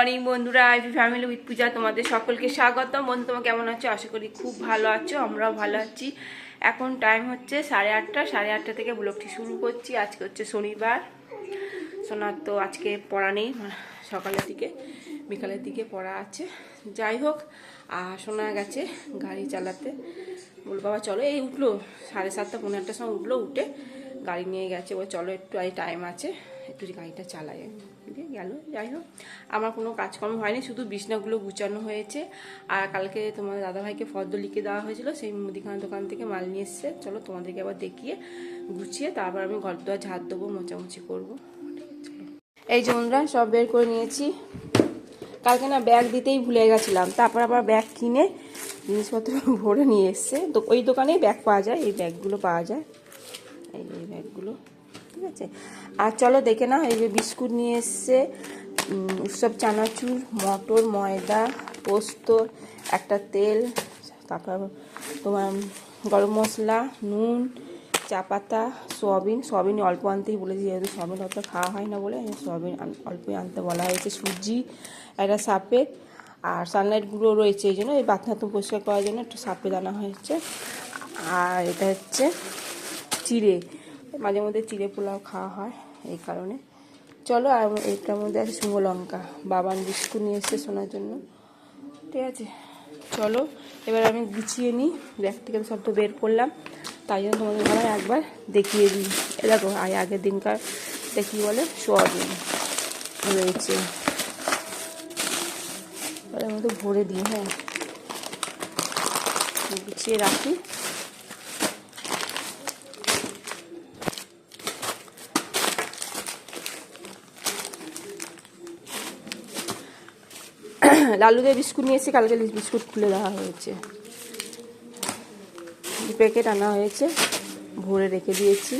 Morning বন্ধুরা ivy family with পূজা, তোমাদের সকলকে স্বাগত বন্ধু, তোমার কেমন আছো? আশা করি খুব ভালো আছো, আমরাও ভালো আছি। এখন টাইম হচ্ছে সাড়ে আটটা সাড়ে আটটা থেকে ব্লগটি শুরু করছি। আজকে হচ্ছে শনিবার। সোনার তো আজকে পড়া নেই সকালের দিকে, বিকালের দিকে পড়া আছে। যাই হোক, আর সোনা গেছে গাড়ি চালাতে। বল বাবা, চলো। এই উঠল, সাড়ে সাতটা পনেরো আটটার সময় উঠল, উঠে গাড়ি নিয়ে গেছে। ও চলো, একটু আই টাইম আছে। একটু গাড়িটা চালাই দিয়ে গেল, যাই হোক, আমার কোনো কাজকর্ম হয়নি, শুধু বিছনাগুলো গুছানো হয়েছে। আর কালকে তোমাদের দাদাভাইকে ফর্দ লিখে দেওয়া হয়েছিল, সেই মুদিখানা দোকান থেকে মাল নিয়ে এসছে। চলো তোমাদেরকে আবার দেখিয়ে গুছিয়ে তারপর আমি ঘর দুয়ার ঝাড় দেবো মোচামুচি করব। এই বন্ধুরা, সব বের করে নিয়েছি। কালকে না ব্যাগ দিতেই ভুলে গেছিলাম। তারপর আবার ব্যাগ কিনে জিনিসপত্র ভরে নিয়ে এসছে। তো ওই দোকানেই ব্যাগ পাওয়া যায়, এই ব্যাগগুলো পাওয়া যায়। এই ব্যাগগুলো। ঠিক আছে? আর চলো দেখে না এই যে বিস্কুট নিয়ে এসছে উৎসব চানাচুর, মটর, ময়দা, পোস্ত, একটা তেল, তারপর তোমার গরম মশলা, নুন, চা পাতা, সোয়াবিন সোয়াবিন অল্প আনতেই বলেছি, যেহেতু সোয়াবিন অত খাওয়া হয় না বলে, সোয়াবিন অল্পই আনতে বলা হয়েছে। সুজি, একটা সাপেট আর সানলাইট গুঁড়ো রয়েছে, এই জন্য এই বাথরুম পরিষ্কার করার জন্য একটু সাপেট আনা হয়েছে। আর এটা হচ্ছে চিড়ে। মাঝে মধ্যে চিড়ে পোলাও খাওয়া হয়, এই কারণে। চলো, আর এটার মধ্যে আছে শুকনো লঙ্কা, বাবান বিস্কুট নিয়ে এসছে শোনার জন্য। ঠিক আছে, চলো, এবার আমি গুছিয়ে নিই। ব্যাগ থেকে সব তো বের করলাম, তাই জন্য তোমাদের ভালো একবার দেখিয়ে দিই। এ দেখো, আয় আগের দিনকার, এটা কী বলে? সোয়াবিন রয়েছে। এবার এর মধ্যে ভরে দিই হ্যাঁ। গুছিয়ে রাখি। লালুদের বিস্কুট নিয়ে এসে কালকে বিস্কুট খুলে দেওয়া হয়েছে। দু প্যাকেট আনা হয়েছে, ভরে রেখে দিয়েছি।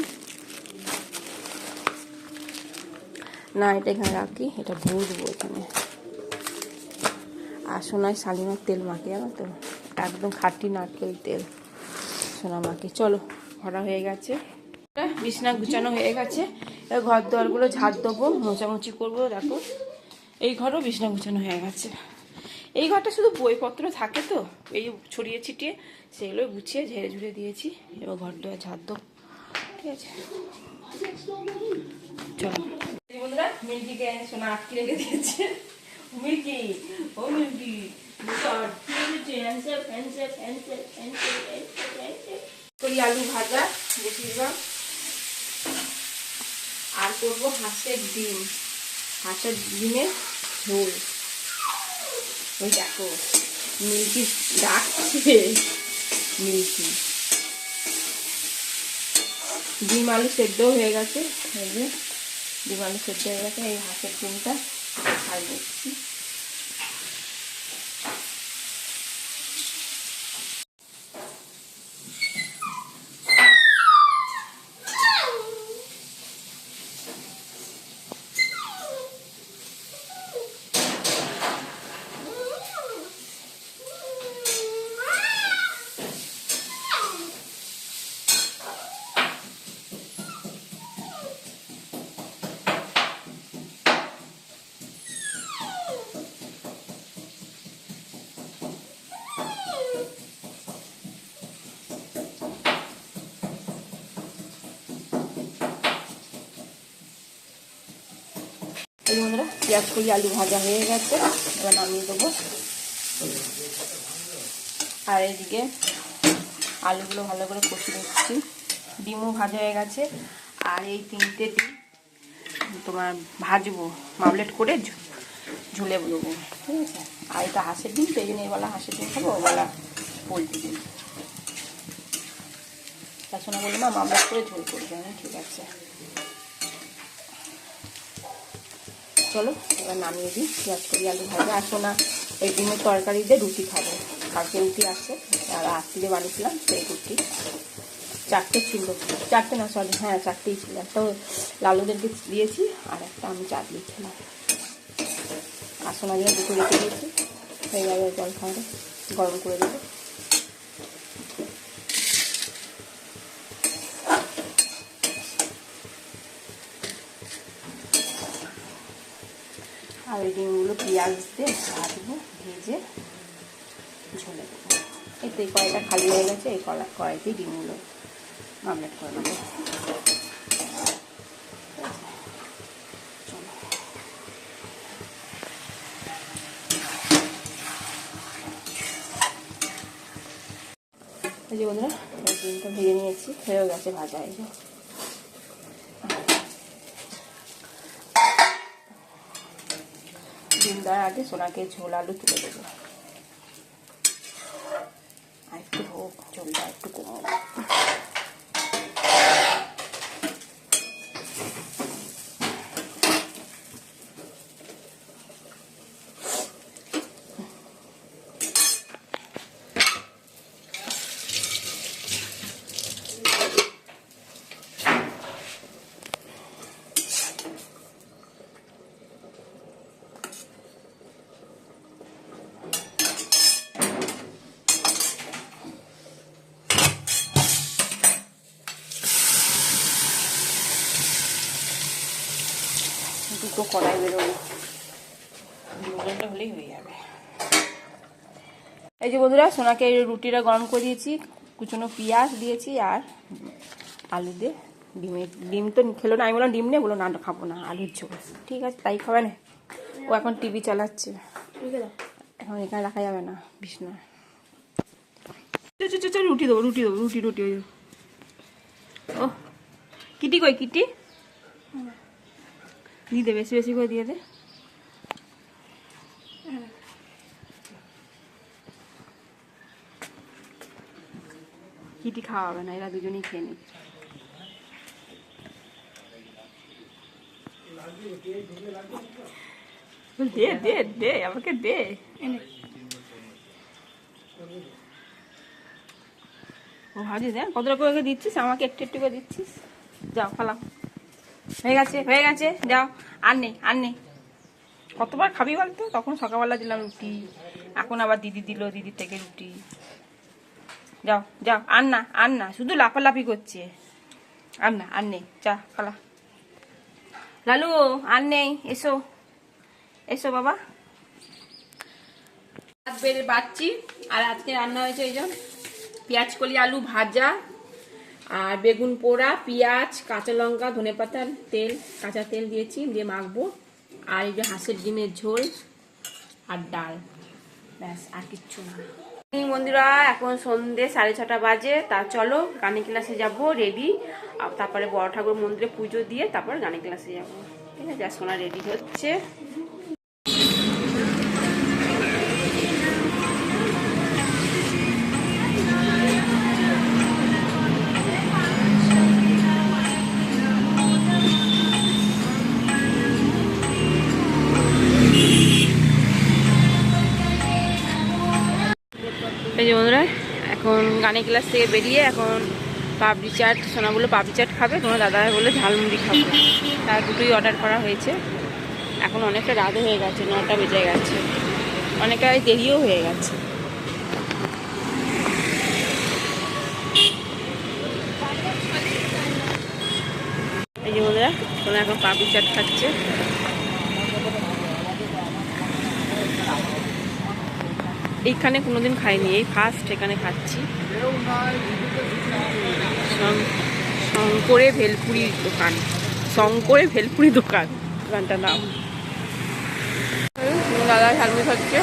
না, এটা এখানে রাখি, এটা ভরবো এখানে। আর সোনায় শালিমার তেল মাখে, জানো তো? একদম খাঁটি নারকেল তেল, সোনা মাখে। চলো, ভরা হয়ে গেছে। বিছনা গুছানো হয়ে গেছে। এবার ঘর দোয়ারগুলো ঝাড় দেবো মোচামুচি করব, দেখো। এই ঘরও বিছনা গুছানো হয়ে গেছে। এই ঘরটা শুধু বইপত্র থাকে তো, এই ছড়িয়ে ছিটিয়ে সেগুলো গুছিয়ে ঝেড়ে ঝুড়ে দিয়েছি, এবার ঘর দোয়ার ঝাড় দেবো। ঠিক আছে। চলো। রেখে দিয়েছে। ও আলু ভাজা আর করব হাঁসের ডিম, হাঁসের ডিমের ঝোল। ওই দেখো, মিল্কি ডাকছে। মিল্কি। ডিম আলু সেদ্ধ হয়ে গেছে। এই ডিম আলু সেদ্ধ হয়ে গেছে, এই হাঁসের ডিমটা খাই দিচ্ছি এই বন্ধুরা পেঁয়াজ করি আলু ভাজা হয়ে গেছে। এবার নামিয়ে দেবো। আর এদিকে আলুগুলো ভালো করে কষে নিচ্ছি। ডিমও ভাজা হয়ে গেছে। আর এই তিনটে ডিম তোমার ভাজবো, মামলেট করে ঝুলে দেবো ঠিক আছে? আর এটা হাঁসের ডিম তো এই জন্য এবেলা হাঁসের ডিম খাব ওবেলা পোলট্রি ডিম। তার সঙ্গে বলল, মা, মামলেট করে ঝোল করবে ঠিক আছে। চলো, এবার নামিয়ে দিই, পেঁয়াজ করি, আলু ভাজা আসো না এই ডিমের তরকারি দিয়ে রুটি খাব। কালকে রুটি আছে, আর রাত্রিরে বানিয়েছিলাম সেই রুটি। চারটে ছিল, চারটে না সরি হ্যাঁ চারটেই ছিল। একটা লালুদেরকে দিয়েছি, আর একটা আমি চার দিয়েছিলাম আসোনা জন্য দুটো রেখে দিয়েছি। হয়ে যাবে জল খাওয়াটা, গরম করে দেবো। ডিমগুলো পেঁয়াজ দিয়ে ভাজবো ভেজে ঝোলে দেবো। এই তো এই খালি হয়ে গেছে, এই কড়া, কড়াইতেই ডিমগুলো মামলেট করে নেব। এই যে বন্ধুরা ডিমটা ভেজে নিয়েছি, হয়েও গেছে ভাজা, এই ডিম দেওয়ার আগে সোনাকে ঝোল আলু তুলে দেবো। আর একটু হোক ঝোলটা একটু কমো দুটো কড়াই বেরোবে হলেই হয়ে যাবে এই যে বন্ধুরা সোনাকে এই রুটিটা গরম করে দিয়েছি কুচনো পেঁয়াজ দিয়েছি আর আলু দিয়ে ডিমের ডিম তো খেলো না আমি বললাম ডিম নেই বলো না খাব না আলুর ঝোল। ঠিক আছে তাই খাবে না। ও এখন টিভি চালাচ্ছে। এখন এখানে রাখা যাবে না চল, রুটি দেবো রুটি দেবো রুটি রুটি ওই ও কিটি কই কিটি? দিয়ে দে বেশি বেশি করে দিয়ে দে কিটি খাওয়াবে না এরা দুজনেই খেয়ে নেবে দে দে দে আমাকে দে ও ভাজি দেন কতটা করে দিচ্ছিস আমাকে একটু একটু করে দিচ্ছিস যাও খালাম হয়ে গেছে হয়ে গেছে, যাও। আর নেই আর নেই। কতবার খাবি বলতো? তখন সকালবেলা দিলাম রুটি। এখন আবার দিদি দিল, দিদির থেকে রুটি। যাও যাও, আর না আর না, শুধু লাফালাফি করছে। আর না, আর নেই। চা খালা লালু, আর নেই, এসো। এসো বাবা। বেড়ে বাচ্ছি আর আজকে রান্না হয়েছে এই জন্য পেঁয়াজ কলি, আলু ভাজা। আর বেগুন পোড়া, পেঁয়াজ, কাঁচা লঙ্কা, ধনে পাতার তেল, কাঁচা তেল দিয়েছি, দিয়ে মাখবো। আর এই যে হাঁসের ডিমের ঝোল আর ডাল। ব্যাস, আর কিচ্ছু না। মন্দিরা এখন সন্ধে সাড়ে ছটা বাজে। তা চলো গানে ক্লাসে যাব রেডি তারপরে বড় ঠাকুর মন্দিরে পুজো দিয়ে তারপর গানে ক্লাসে যাব। ঠিক আছে সোনা রেডি হচ্ছে। এই যে বন্ধুরা, এখন গানে ক্লাস থেকে বেরিয়ে এখন পাপড়ি চাট, সোনাগুলো পাপড়ি চাট খাবে। তোমার দাদা বলে ঝালমুড়ি খাবে। তার দুটোই অর্ডার করা হয়েছে। এখন অনেকটা রাতও হয়ে গেছে, নটা বেজে গেছে। অনেকটা দেরিও হয়ে গেছে। এই যে বন্ধুরা এখন পাপড়ি চাট খাচ্ছে। এইখানে কোনোদিন খাইনি, এই ফার্স্ট এখানে খাচ্ছি। শঙ্করে ভেলপুরি দোকান, শঙ্করে ভেলপুরি দোকান, দোকানটার নাম। দাদা ঝালমুড়ি খাচ্ছে।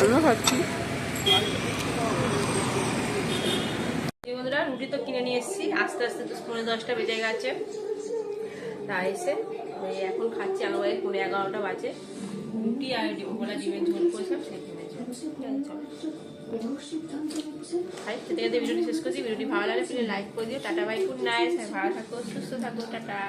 আমিও খাচ্ছি। বন্ধুরা, রুটি তো কিনে নিয়ে এসেছি। আস্তে আস্তে তো পনেরো দশটা বেজে গেছে। তা এসে এখন খাচ্ছি আমার পনেরো এগারোটা বাজে। রুটি আর ঝোল করেছিলাম খেতে ভিডিওটি শেষ করছি। ভিডিওটি ভালো লাগে প্লিজ লাইক করে দিও। Tata, bye, good night. ভালো থাকো, সুস্থ থাকো, টাটা।